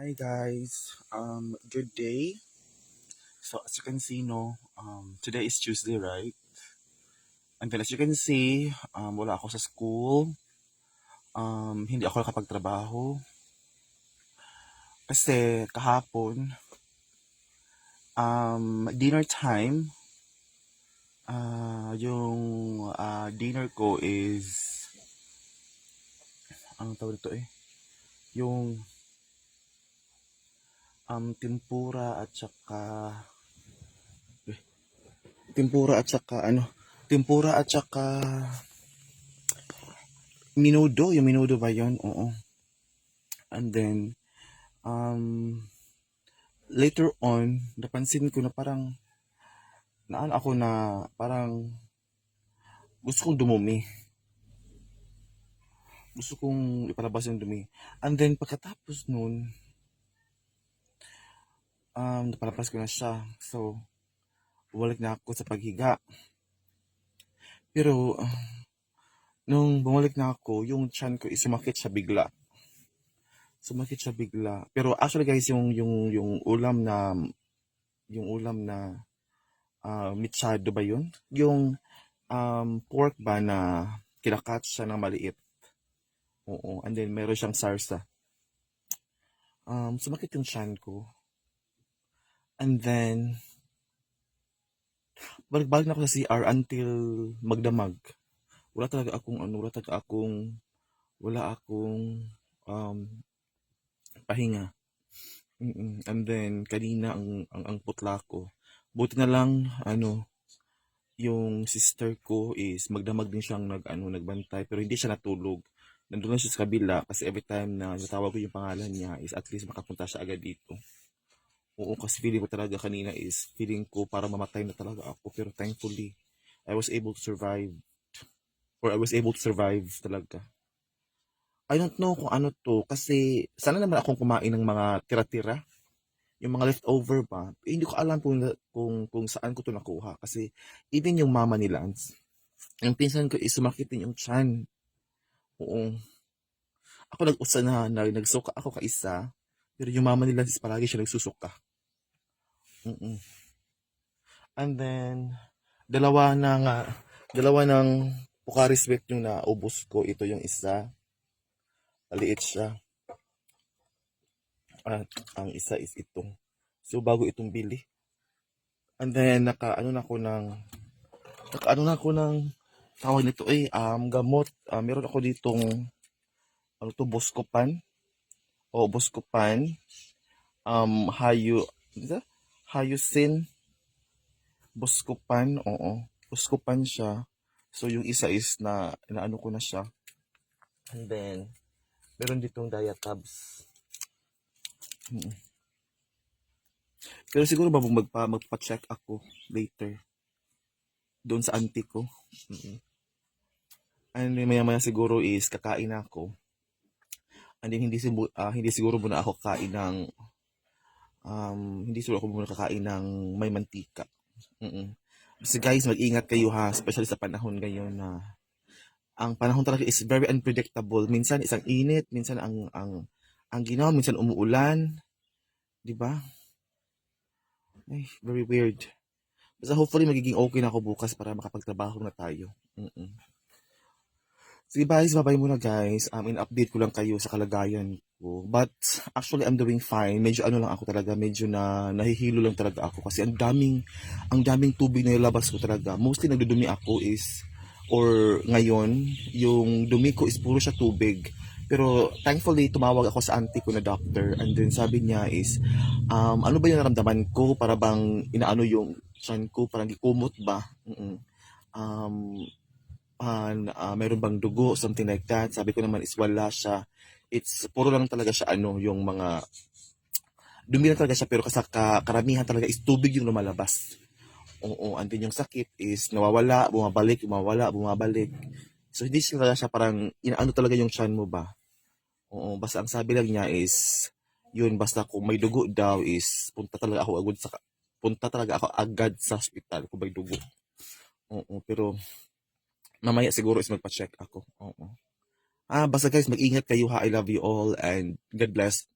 Hi guys, um, good day. So as you can see, no, um, today is Tuesday, right? And then as you can see, um, wala ako sa school. Um, hindi ako nakapagtrabaho. Kasi kahapon, um, dinner time, ah, yung ah, dinner ko is, ang tawag ito eh, yung um, tempura at saka eh, tempura at saka ano tempura at saka minudo yung minudo ba yon oo. And then um later on napansin ko na parang naan ako na parang gusto kong dumumi. Gusto kong ipalabas yung dumi. And then pagkatapos nun um napalabas ko na siya. So bumalik na ako sa paghiga. Pero nung bumalik na ako yung chan ko is sumakit siya bigla. Sumakit siya bigla. Pero actually guys yung yung yung ulam na yung ulam na uh, mitsado ba yun? Yung um, pork ba na kinakat siya ng maliit? Oo and then meron siyang sarsa. Um, sumakit yung chan ko and then balik-balik na ako sa CR until magdamag. Wala talaga akong ano wala talaga akong wala akong um, pahinga. Mm-mm. and then kanina ang, ang ang putla ko. Buti na lang ano yung sister ko is magdamag din siyang nag ano nagbantay pero hindi siya natulog. Nandun lang siya sa kabila kasi every time na natawag ko yung pangalan niya is at least makapunta siya agad dito oo kasi feeling ko talaga kanina is feeling ko para mamatay na talaga ako. Pero thankfully I was able to survive. Or I was able to survive talaga. I don't know kung ano to. Kasi sana naman akong kumain ng mga tira-tira. Yung mga leftover ba? Eh, hindi ko alam kung, kung kung saan ko to nakuha. Kasi even yung mama ni Lance yung pinsan ko is sumakit yung chan. Oo. Ako nag-usa na, na nagsuka ako ka isa pero yung mama ni Lance is palagi siya nagsusuka Mm-mm. and then dalawa ng ah, dalawa ng Pocari Sweat yung naubos ko. Ito yung isa. Maliit siya. At ang isa is itong. So bago itong bili. And then naka ano na ako ng naka ano na ako ng tawag nito eh um gamot. Ah, meron ako ditong ano to Buscopan o Buscopan um hayu ano Hayusin Buscopan oo Buscopan siya so yung isa is na inaano ko na siya and then meron ditong diatabs Mm. Pero siguro ba magpa, magpa-check ako later doon sa auntie ko. Mm. And maya maya siguro is kakain ako. And then hindi, ah, hindi siguro muna ako kakain ng um, hindi siguro ako muna kakain ng may mantika. Mm. Kasi guys, mag-ingat kayo ha, especially sa panahon ngayon na ang panahon talaga is very unpredictable. Minsan isang init, minsan ang ang ang ginawa, minsan umuulan, 'di ba? Ay, very weird. Basta hopefully magiging okay na ako bukas para makapagtrabaho na tayo. Mm-mm. Sige guys, babay muna guys. Um, in-update ko lang kayo sa kalagayan ko. But actually, I'm doing fine. Medyo ano lang ako talaga, medyo na nahihilo lang talaga ako kasi ang daming ang daming tubig na ilabas ko talaga. Mostly nagdudumi ako is or ngayon, yung dumi ko is puro siya tubig. Pero thankfully, tumawag ako sa auntie ko na doctor and then sabi niya is, um, ano ba yung naramdaman ko? Para bang inaano yung chan ko? Parang gikumot ba? Mm-mm. Um, ah, ah, meron bang dugo? Something like that. Sabi ko naman is wala siya. It's puro lang talaga siya ano, yung mga dumi lang talaga siya pero kasi ka, karamihan talaga is tubig yung lumalabas. Oo, and then yung sakit is nawawala, bumabalik, bumawala, bumabalik. So hindi siya talaga siya parang inaano talaga yung chan mo ba? Oo, basta ang sabi lang niya is yun basta kung may dugo daw is punta talaga ako agad sa punta talaga ako agad sa hospital kung may dugo. Oo, pero mamaya siguro is magpa-check ako. Oo. Ah, basta guys, mag-ingat kayo ha. I love you all and God bless.